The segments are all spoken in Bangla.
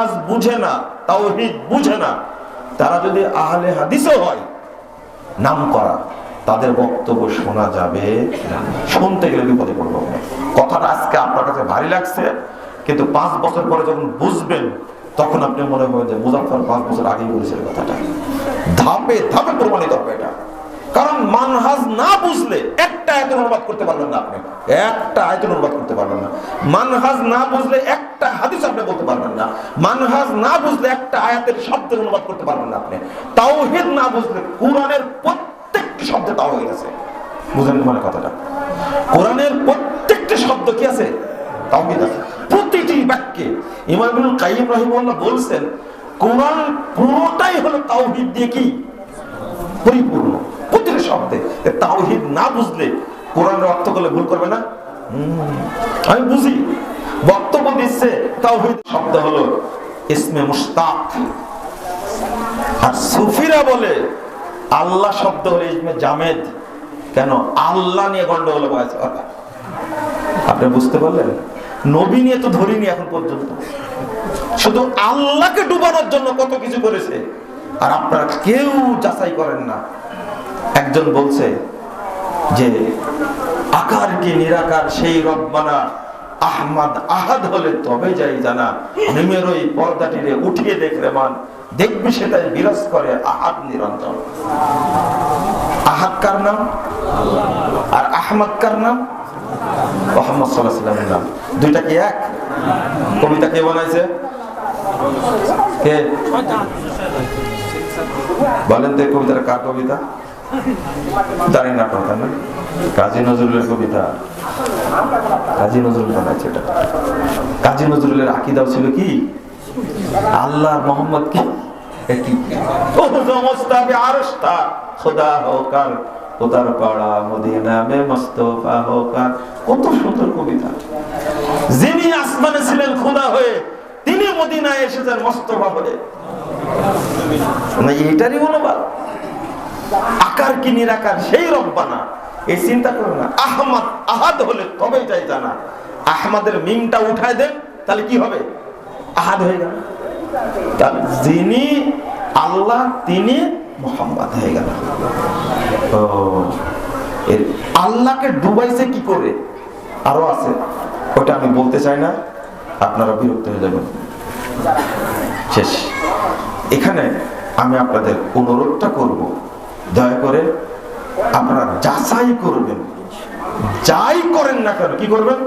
আজ বুঝে না, তাওহীদ বুঝে না, তারা যদি আহলে হাদিসও হয়, নাম করা, তাদের বক্তব্য শোনা যাবে শুনতে গেলে বিপদে পড়ব। কথাটা আজকে আপনার কাছে ভারী লাগছে, কিন্তু পাঁচ বছর পরে যখন বুঝবেন, তখন আপনি মনে হবে যে মুজাফর পাঁচ বছর আগেই বলেছিল কথাটা। ধাপে ধাপে প্রমাণিত হবে এটা। কারণ মানহাজ না বুঝলে একটা আয়তের অনুবাদ করতে পারবেন না আপনি। একটা আয়তের অনুবাদ করতে পারবেন না। মানহাজ না বুঝলে একটা হাদিস আপনি বলতে পারবেন না। মানহাজ না বুঝলে একটা আয়াতের শব্দের অনুবাদ করতে পারবেন না আপনি। তাওহিদ না বুঝলে কোরআনের প্রত্যেকটি শব্দে তাওহিদ আছে বুঝলেন মানে কথাটা? কোরআনের প্রত্যেকটি শব্দ কি আছে? তাওহিদ আছে। প্রতিটি বাক্যে ইমাম ইবনুল কাইয়িম রাহিমাহুল্লাহ বলছেন, কোরআন পুরোটাই হলো তাওহিদ দিয়ে কি? পরিপূর্ণ। তাওহিদ না বুঝলে কোরআনের অর্থ করলে ভুল করবে না? আমি বুঝি। বক্তব্য দিচ্ছে তাওহিদ শব্দ হলো ইসমে মুস্তাক আর সুফিরা বলে, আল্লাহ শব্দ হলো ইসমে জামেদ। কেন? আল্লাহ নিয়ে গন্ডগোল হয়েছে আপনি বুঝতে পারলেন? নবী নিয়ে তো ধরিনি এখন পর্যন্ত। শুধু আল্লাহকে ডুবানোর জন্য কত কিছু করেছে। আর আপনারা কেউ যাচাই করেন না। একজন বলছে যে, আকার কি নিরাকার সেই রব্বানা? আহমদ আহাদ হলে তবে যাই জানা। নিমের ওই পর্দাটিরে উঠিয়ে দেখলে মান। দেখবি সেটাই বিরাজ করে আহাদ নিরন্তর। আহাদ কার নাম? আর আহমদ কার নাম? মোহাম্মদ সাল্লাহ নাম। দুইটা কি এক? কবিতা কে বানাইছে? কে? বলেন তো এই কবিতাটা কার কবিতা? জানি না কথা না? কাজী নজরুলের কবিতা। কাজী নজরুল বানাইছে এটা। কাজী নজরুলের আকিদাও ছিল কি? আল্লাহ মোহাম্মদ কি? খোদার পাড়া মদিনা মে মস্তফা কত সুন্দর কবিতা। যিনি আসমানে ছিলেন খোদা হয়ে তিনি মদিনায় এসেছেন মস্তফা হয়ে। এটারই অনুবাদ আকার কি নিরাকার সেই রব্বানা এই চিন্তা করো না, আহমদ আহাদ হলে তবে এটাই জানা। আহমদের মিমটা উঠায় দেন, তাহলে কি হবে? আহাদ হয়ে গেল। যিনি আল্লাহ, তিনি মোহাম্মদ হয়ে গেল। আল্লাহকে ডুবাইছে কি করে? আরও আছে, ওটা আমি বলতে চাই না, আপনারা বিরক্ত হয়ে যাবেন। শেষ। এখানে আমি আপনাদের অনুরোধটা করব। দয়া করে আপনারা যাচাই করবেন। যাই করেন না কেন, কি করবেন?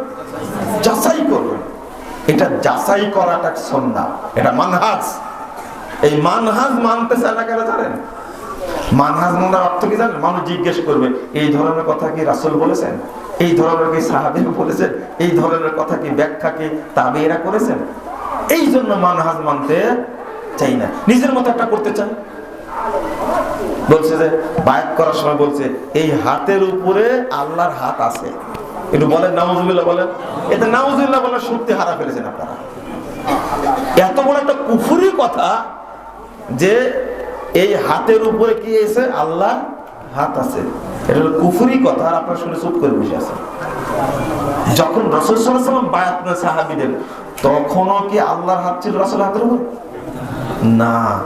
যাচাই করবেন। এটা যাচাই করাটা সন্ধ্যা এটা মানহাজ। এই মানহাজ মানতে চায় না কেন জানেন? মানহাজ মানার অর্থ কি জানেন? মানুষ জিজ্ঞেস করবে, এই ধরনের কথা কি রাসুল বলেছেন? এই ধরনের কি সাহাবি বলেছেন? এই ধরনের কথা কি ব্যাখ্যা কি তাবেরা করেছেন? এই জন্য মানহাজ মানতে চাই না। নিজের মতো একটা করতে চাই বলছে যে, বায়াত করার সময় বলছে, এই হাতের উপরে আল্লাহর হাত আছে। একটু বলেন, নাউজুবিল্লাহ বলেন। এতে নাউজুবিল্লাহ বলে সত্যি হারা ফেলেছেন আপনারা। এত বড় একটা কুফুরি কথা যে, এই হাতের উপরে কি এসে আল্লাহ হাত আছে। এটা হলো কুফুরি কথা, আর আপনার শুনে চুপ করে বসে আছেন। যখন রসুল সাল্লাম বায়াত না সাহাবিদের, তখনও কি আল্লাহর হাত ছিল রসুল হাতের উপর? না।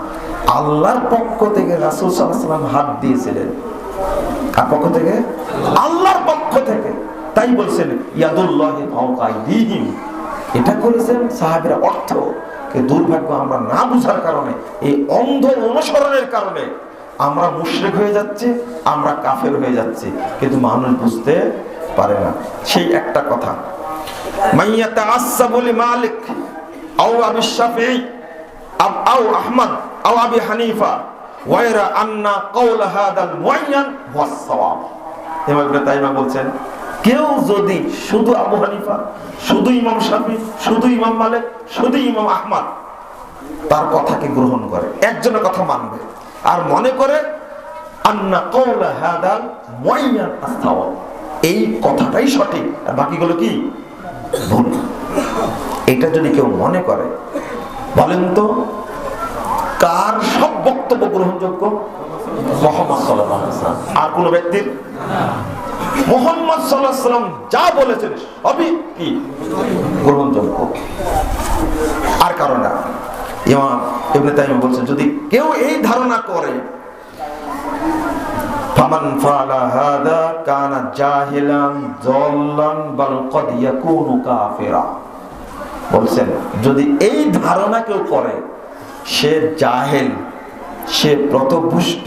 আল্লাহর পক্ষ থেকে রাসুল সাল্লাম হাত দিয়েছিলেন। কার পক্ষ থেকে? আল্লাহর পক্ষ থেকে। তাই বলছেন, ইয়াদুল্লাহি ফাওকাইদিহিম এটা করেছেন সাহাবীরা অর্থ। কে দুর্ভাগ্য আমরা না বুঝার কারণে, এই অন্ধ অনুসরণের কারণে আমরা মুশরিক হয়ে যাচ্ছি, আমরা কাফের হয়ে যাচ্ছি। কিন্তু মানুষ বুঝতে পারে না। সেই একটা কথা। মাইয়াতা আসাবুলি মালিক আও আবি শাফিঈ আও আহমদ, আও আবি হানিফা, ওয়াইরা আন্না কওল হাদাল মুআয়্যান হুয়াস সাওয়াব। ইমাম ইবনে তাইমা বলছেন, কেউ যদি শুধু আবু হানিফা, শুধু ইমাম শাফি, শুধু ইমাম মালিক, শুধু ইমাম আহমদ, তার কথাকে গ্রহণ করে, একজনের কথা মানবে, আর মনে করে আন্না কওল হাদাল মুআয়্যান আস-সাওয়াব এই কথাটাই সঠিক, আর বাকিগুলো কি? ভুল। এটা যদি কেউ মনে করে বলেন তো, কার সব বক্তব্য গ্রহণযোগ্য? আর কোন ব্যক্তির? যা বলেছেন সবই কি? গ্রহণযোগ্য। আর কারণ বলছেন, যদি কেউ এই ধারণা করে, ফামান কাফিরা। বলছেন, যদি এই ধারণা কেউ করে, সে জাহেল, সে প্রতভুষ্ট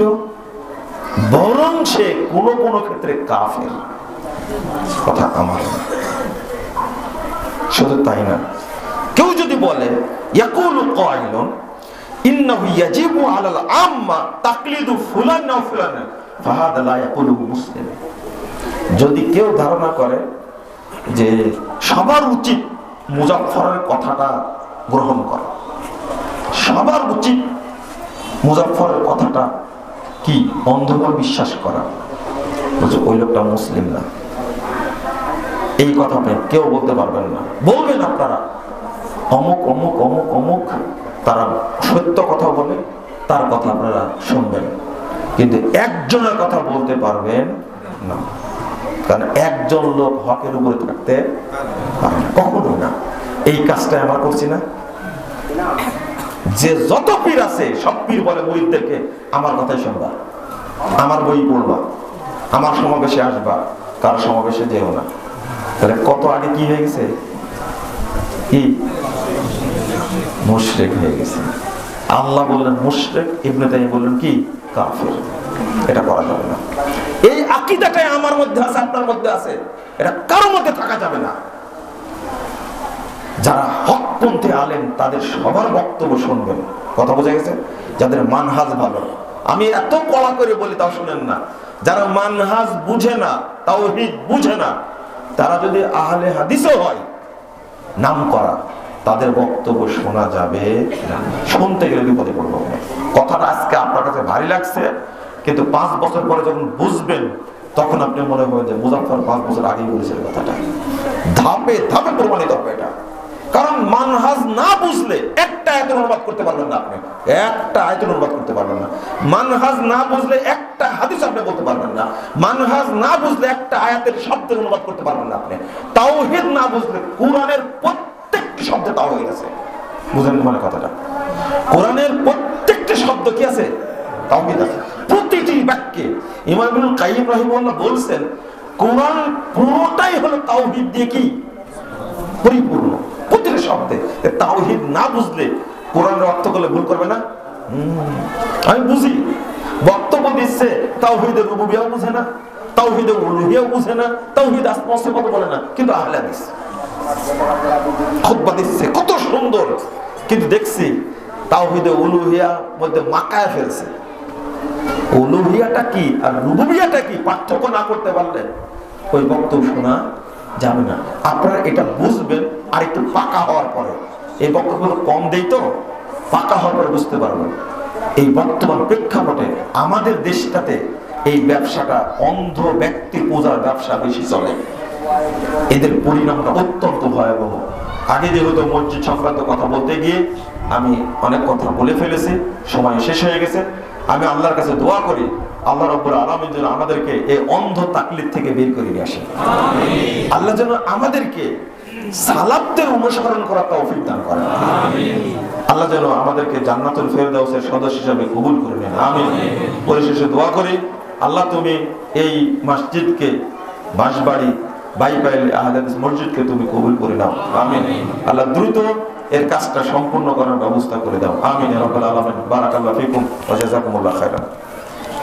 বরং সে কোনো কোনো ক্ষেত্রে কাফের। কথা আমার। শুধু তাই না, কেউ যদি বলে আম্মা তাকলিদু ফুলান যদি কেউ ধারণা করে যে সবার উচিত মুজাফফরের কথাটা গ্রহণ করা। সবার উচিত মুজাফফরের কথাটা কি অন্ধভাবে বিশ্বাস করা। বলছে, ওই লোকটা মুসলিম না। এই কথা কেউ বলতে পারবেন না। বলবেন আপনারা। অমুক অমুক অমুক অমুক, তারা সত্য কথা বলে, তার কথা আপনারা শুনবেন। কিন্তু একজনের কথা বলতে পারবেন না। কারণ একজন লোক হকের উপরে থাকতে পারে না না। এই কাজটা আমরা করছি না। যে যত পীর আছে, সব পীর বলে মুরিদদেরকে আমার কথাই শুনবা। আমার বই পড়বা। আমার সমাবেশে আসবা। কার সমাবেশে যেও না। তাহলে কত আগে কি হয়ে গেছে? কি? মুশরেক হয়ে গেছে। আল্লাহ বললেন, মুশরেক? ইবনে তাই বললেন, কি? কাফের। এটা করা যাবে না। এই আকিদাটাই আমার মধ্যে আছে, আপনার মধ্যে আছে। এটা কারোর মধ্যে থাকা যাবে না। যারা হকপন্থী আলেন তাদের সবার বক্তব্য শুনবেন। কথা বোঝা গেছে? যাদের মানহাজ ভালো। আমি এত কড়া করে বলি, তাও শুনেন না। যারা মানহাজ বুঝে না তাও বুঝে না, তারা যদি আহলে হাদিসও হয়, নাম করা, তাদের বক্তব্য শোনা যাবে শুনতে গেলে বিপদে পড়ব। কথাটা আজকে আপনার কাছে ভারী লাগছে, কিন্তু পাঁচ বছর পরে যখন বুঝবেন, তখন আপনি মনে হবে যে মুজাফর পাঁচ বছর আগেই বলেছিল কথাটা। ধাপে ধাপে প্রমাণিত হবে এটা। কারণ মানহাজ না বুঝলে একটা আয়তন অনুবাদ করতে পারবেন না আপনি। একটা আয়তন অনুবাদ করতে পারবেন না। মানহাজ না বুঝলে একটা হাদিস আপনি বলতে পারবেন না। মানহাজ না বুঝলে একটা আয়াতের শব্দের অনুবাদ করতে পারবেন না আপনি। তাওহীদ না বুঝলে কোরআনের প্রত্যেকটি শব্দ তাও হয়ে গেছে। বুঝেন মানে কথাটা? কোরআনের প্রত্যেকটি শব্দ কি আছে? তাওহীদ আছে। প্রতিটি বাক্যে ইমাম ইবনুল কাইয়িম রাহিমাহুল্লাহ বলছেন, কোরআন পুরোটাই হলো তাওহীদ দিয়ে কি? পরিপূর্ণ। শব্দে। তাওহীদ না বুঝলে কোরআনের অর্থ করলে ভুল করবে না? আমি বুঝি। বক্তব্য দিচ্ছে, তাওহীদের রুবুবিয়াও বুঝে না উলুহিয়াও বুঝে না, তাওহীদ সিফাত বলে না। কিন্তু আহলে দিচ্ছে, কত সুন্দর। কিন্তু দেখছি তাওহীদে উলুহিয়া মধ্যে মাকায় ফেলছে। উলুহিয়াটা কি আর রুবুবিয়াটা কি? পার্থক্য না করতে পারলে ওই বক্তব্য শোনা যাবে না। আপনারা এটা বুঝবেন আর একটু পাকা হওয়ার পরে। এই বক্তব্য কম দেই তো, পাকা হওয়ার পরে বুঝতে পারবেন। এই বর্তমান প্রেক্ষাপটে আমাদের দেশটাতে এই ব্যবসাটা অন্ধ ব্যক্তি পূজার ব্যবসা বেশি চলে। এদের পরিণামটা অত্যন্ত ভয়াবহ। আগে যেহেতু মসজিদ সংক্রান্ত কথা বলতে গিয়ে আমি অনেক কথা বলে ফেলেছি, সময় শেষ হয়ে গেছে। আমি আল্লাহর কাছে দোয়া করি আল্লাহ রব্বুল আলমীর যেন আমাদেরকে এই অন্ধ তাকলিদ থেকে বের করে নিয়ে আসে আল্লাহ যেন আমাদেরকে সালাবদের অনুসরণ করার তৌফিক দান করেন। আল্লাহ যেন আমাদেরকে জান্নাতুল ফেরদাউসের সদস্য হিসাবে কবুল করে নেন। আমি পরিশেষে দোয়া করি আল্লাহ তুমি এই মসজিদকে বাঁশবাড়ি বাইপাইল আহলাদিস মসজিদকে তুমি কবুল করে নাও। আমিন। আল্লাহ দ্রুত এর কাজটা সম্পূর্ণ করার ব্যবস্থা করে দাও। আমিন। রাব্বাল আলামিন। বারাকাল্লাহু ফিকুম ওয়া জাযাকুমুল্লাহ খাইরান